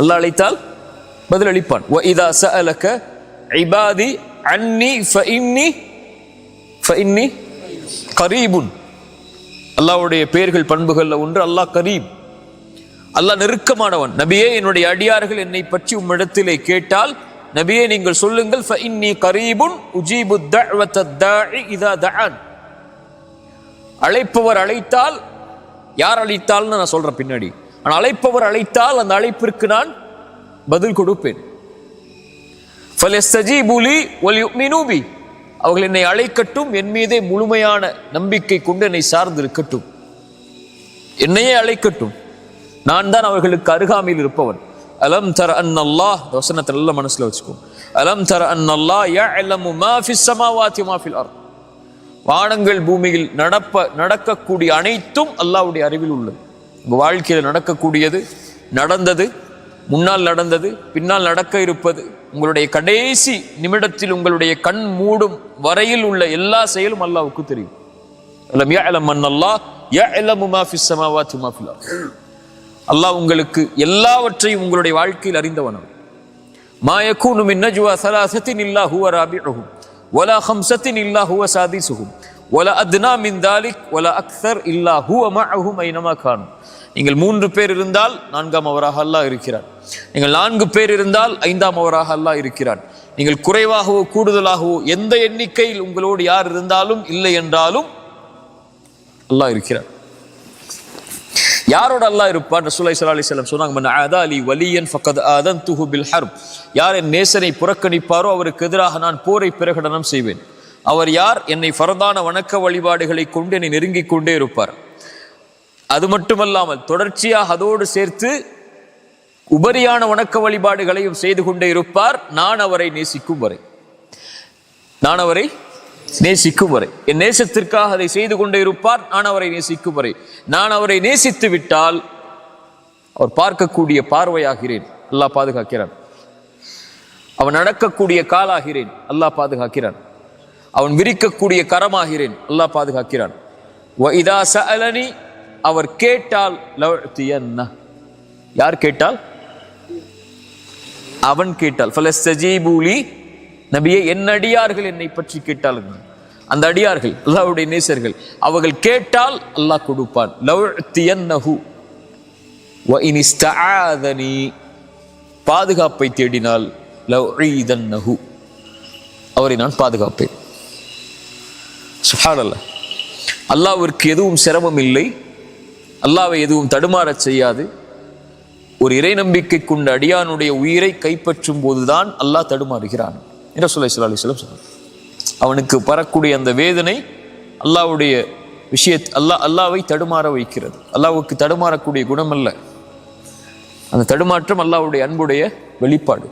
அல்லாஹ் அழைத்தால் பதில் அளிப்பான் வ இதா சஅலக இபாதி அன்னி ஃபஇன்னி ஃபஇன்னி கரீபுன். அல்லாஹ்வுடைய பெயர்கள் பண்புகள்ல ஒன்று அல்லாஹ் கரீப். அல்லாஹ் நெருக்கமானவன். நபியே என்னுடைய அடியார்கள் என்னை பற்றி உம்மிடத்திலே கேட்டால் நபியே நீங்கள் சொல்லுங்கள் ஃபஇன்னி கரீபுன் உஜீபு இதா தஆன் அழைப்பவர் அழைத்தால் யார் அழைத்தால்னு நான் சொல்றேன் பின்னாடி. ஆனால் அழைப்பவர் அழைத்தால் அந்த அழைப்பிற்கு நான் பதில் கொடுப்பேன். அவர்கள் என்னை அழைக்கட்டும் என் மீதே முழுமையான நம்பிக்கை கொண்டு என்னை சார்ந்து இருக்கட்டும் என்னையே அழைக்கட்டும். நான் தான் அவர்களுக்கு அருகாமையில் இருப்பவன். அலம் தர அன் அல்லா வசனத்தை நல்ல மனசுல வச்சுக்கோ. அலம் தர அன் அல்லா யா அலமு மாஃபி சமாவாத்தி மாஃபில் அர் வானங்கள் பூமியில் நடப்ப நடக்கக்கூடிய அனைத்தும் அல்லாவுடைய அறிவில் உள்ளது. வாழ்க்கையில் நடக்கக்கூடியது நடந்தது முன்னால் நடந்தது பின்னால் நடக்க இருப்பது உங்களுடைய கடைசி நிமிடத்தில் உங்களுடைய கண் மூடும் வரையில் உள்ள எல்லா செயலும் அல்லாவுக்கு தெரியும். அல்லாஹ் உங்களுக்கு எல்லாவற்றையும் உங்களுடைய வாழ்க்கையில் அறிந்தவனவர் மாயக்கூனும் இன்னஜுவா சலாசத்தின் இல்லா ஹுவ ராபிஹும் ஒலா ஹம்சத்தின் இல்லா ஹுவ சாதிசுகும் ஒல அத்னா மிந்தாலிக் ஒல அக்சர் இல்லா ஹூ அமஹும் ஐனமா காணும் நீங்கள் மூன்று பேர் இருந்தால் நான்காம் அவராக அல்லாஹ் இருக்கிறார் நீங்கள் நான்கு பேர் இருந்தால் ஐந்தாம் அவராக அல்லாஹ் இருக்கிறார் நீங்கள் குறைவாகவோ கூடுதலாகவோ எந்த எண்ணிக்கையில் உங்களோடு யார் இருந்தாலும் இல்லை என்றாலும் அல்லாஹ் இருக்கிறார் யாரோட அல்லாஹ் இருப்பான்? ரசூலை சல்லா அலி செல்லம் சொன்னாங்க ஆதா வலியன் ஃபக்கத் அதன் துஹு பில் ஹர்ப். யார் என் நேசனை புறக்கணிப்பாரோ அவருக்கு எதிராக நான் போரை பிரகடனம் செய்வேன். அவர் யார்? என்னை ஃபரதான வணக்க வழிபாடுகளை கொண்டு என்னை நெருங்கிக் கொண்டே இருப்பார். அது மட்டுமல்லாமல் தொடர்ச்சியாக அதோடு சேர்த்து உபரியான வணக்க வழிபாடுகளையும் செய்து கொண்டே இருப்பார். நான் அவரை நேசிக்கும் வரை. நான் அவரை நேசிக்கும் வரை. என் நேசத்திற்காக அதை செய்து கொண்டே இருப்பார். நான் அவரை நேசிக்கும் வரை. நான் அவரை நேசித்து விட்டால் அவர் பார்க்கக்கூடிய பார்வையாகிறேன். அல்லாஹ் பாதுகாக்கிறான். அவன் நடக்கக்கூடிய காலாகிறேன். அல்லாஹ் பாதுகாக்கிறான். அவன் விரிக்கக்கூடிய கரமாகிறேன். அல்லாஹ் பாதுகாக்கிறான். வ இதா சஅலனி அவர் கேட்டால் யார் கேட்டால்? அவன் கேட்டால். ஃபலஸ்தஜீபூலி நபியே என் அடியார்கள் என்னை பற்றி கேட்டார்கள் அந்த அடியார்கள் அல்லாவுடைய நேசர்கள் அவர்கள் கேட்டால் அல்லாஹ் கொடுப்பான். வ பாதுகாப்பை தேடினால் லவ்ஈதன்னஹு அவரை நான் பாதுகாப்பேன். சுஹானல்ல. அல்லாஹ்விற்கு எதுவும் சிரமம் இல்லை. அல்லாவை எதுவும் தடுமாறச் செய்யாது. ஒரு இறை நம்பிக்கை கொண்ட அடியானுடைய உயிரை கைப்பற்றும் போதுதான் அல்லாஹ் தடுமாறுகிறான் என்று சொல்லி அலிஸ்லாம் சொன்னார். அவனுக்கு பரக்கூடிய அந்த வேதனை அல்லாஹ்வுடைய விஷய அல்லாஹ் அல்லாவை தடுமாற வைக்கிறது. அல்லாவுக்கு தடுமாறக்கூடிய குணம் அல்ல. அந்த தடுமாற்றம் அல்லாஹ்வுடைய அன்புடைய வெளிப்பாடு.